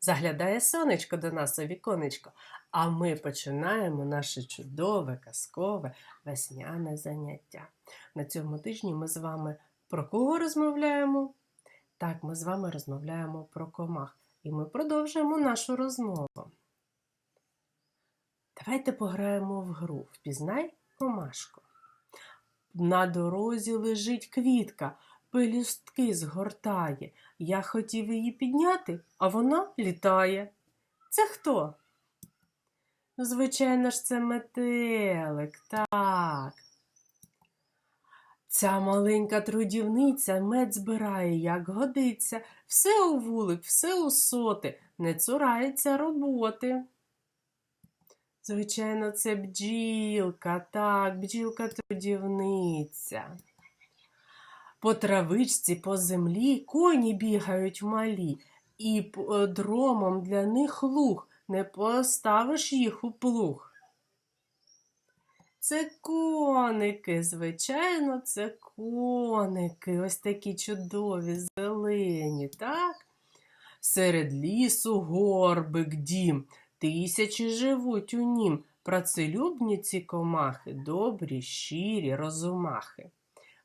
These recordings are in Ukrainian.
Заглядає сонечко до нас у віконечко, а ми починаємо наше чудове, казкове весняне заняття. На цьому тижні ми з вами про кого розмовляємо? Так, ми з вами розмовляємо про комах. І ми продовжуємо нашу розмову. Давайте пограємо в гру. Впізнай комашку. На дорозі лежить квітка, пелюстки згортає. Я хотів її підняти, а вона літає. Це хто? Звичайно ж, це метелик, так. Ця маленька трудівниця мед збирає, як годиться, все у вулик, все у соти, не цурається роботи. Звичайно, це бджілка, так, бджілка трудівниця. По травичці, по землі коні бігають малі, і дромом для них луг, не поставиш їх у плуг. Це коники, звичайно, це коники. Ось такі чудові, зелені, так? Серед лісу горбик дім, тисячі живуть у нім. Працелюбні ці комахи, добрі, щирі, розумахи.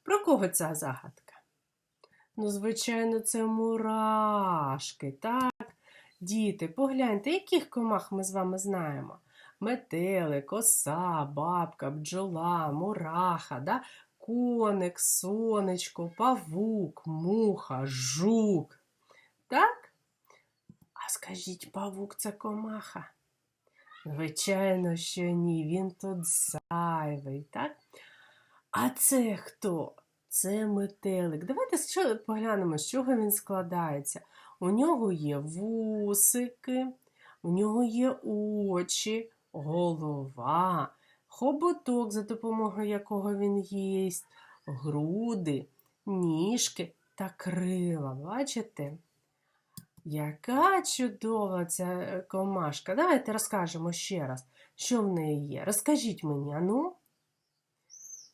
Про кого ця загадка? Ну, звичайно, це мурашки, так? Діти, погляньте, яких комах ми з вами знаємо? Метелик, оса, бабка, бджола, мураха, да? коник, сонечко, павук, муха, жук. Так? А скажіть, павук це комаха? Звичайно, що ні, він тут зайвий, так? А це хто? Це метелик. Давайте поглянемо, з чого він складається. У нього є вусики, у нього є очі, голова, хоботок, за допомогою якого він їсть, груди, ніжки та крила. Бачите? Яка чудова ця е, комашка. Давайте розкажемо ще раз, що в неї є. Розкажіть мені, ану.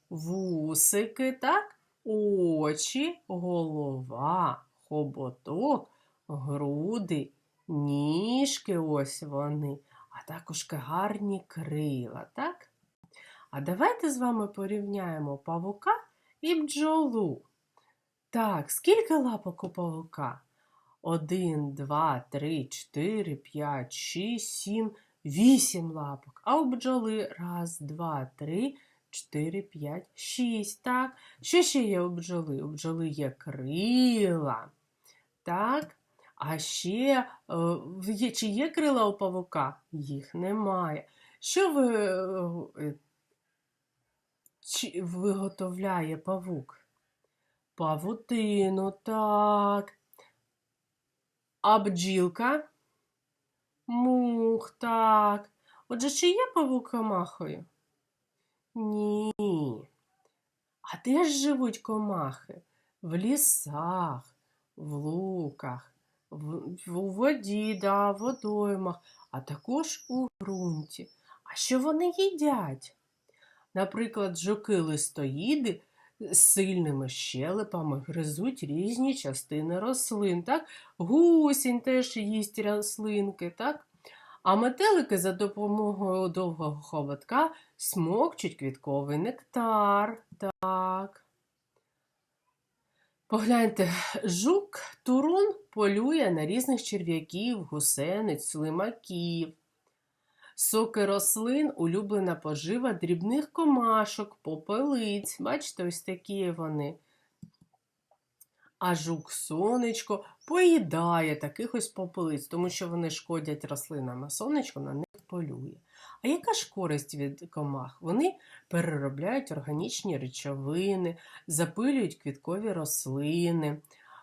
Вусики, так? Очі, голова, хоботок, груди, ніжки ось вони, а також гарні крила, так? А давайте з вами порівняємо павука і бджолу. Так, скільки лапок у павука? Один, два, три, чотири, п'ять, шість, сім, вісім лапок. А у бджоли раз, два, три, чотири, п'ять, шість. Так. Що ще є у бджоли? У бджоли є крила. Так. А ще е, чи є крила у павука? Їх немає. Що ви, е, чи- виготовляє павук? Павутину, так. А бджілка? Мух, так. Отже, чи є павук комахою? Ні. А де ж живуть комахи? В лісах, в луках, в, у воді, да, в водоймах, а також у ґрунті. А що вони їдять? Наприклад, жуки-листоїди з сильними щелепами гризуть різні частини рослин. Так? Гусінь теж їсть рослинки. Так? А метелики за допомогою довгого хоботка смокчуть квітковий нектар. Так. Погляньте, жук Турун полює на різних черв'яків, гусениць, слимаків. Соки рослин улюблена пожива дрібних комашок, попелиць. Бачите, ось такі вони. А жук сонечко поїдає таких ось попелиць, тому що вони шкодять рослинам, а сонечко на них полює. А яка ж користь від комах? Вони переробляють органічні речовини, запилюють квіткові рослини.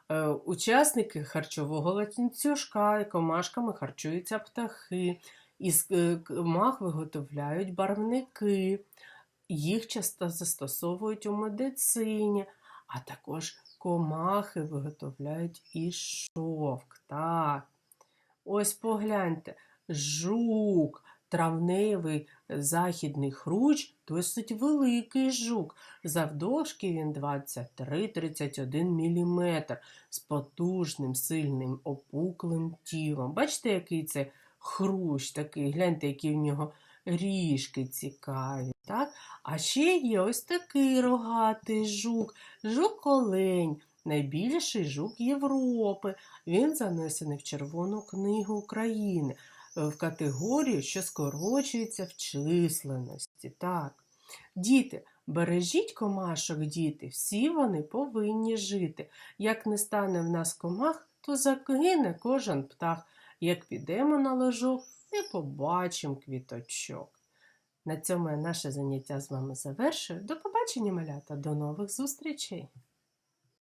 Е, Учасники харчового ланцюжка комашками харчуються птахи. Із е, комах виготовляють барвники. Їх часто застосовують у медицині, а також комахи виготовляють і шовк. Так. Ось погляньте, жук, травневий західний хрущ досить великий жук. Завдовжки він 23-31 мм з потужним, сильним, опуклим тілом. Бачите, який це хрущ такий, гляньте, які в нього ріжки цікаві. Так? А ще є ось такий рогатий жук, жук-олень, найбільший жук Європи. Він занесений в Червону книгу України е, в категорію, що скорочується в численності. Так. Діти, бережіть комашок, діти, всі вони повинні жити. Як не стане в нас комах, то загине кожен птах. Як підемо на ложок, не побачимо квіточок. На цьому я наше заняття з вами завершую. До побачення, малята, до нових зустрічей!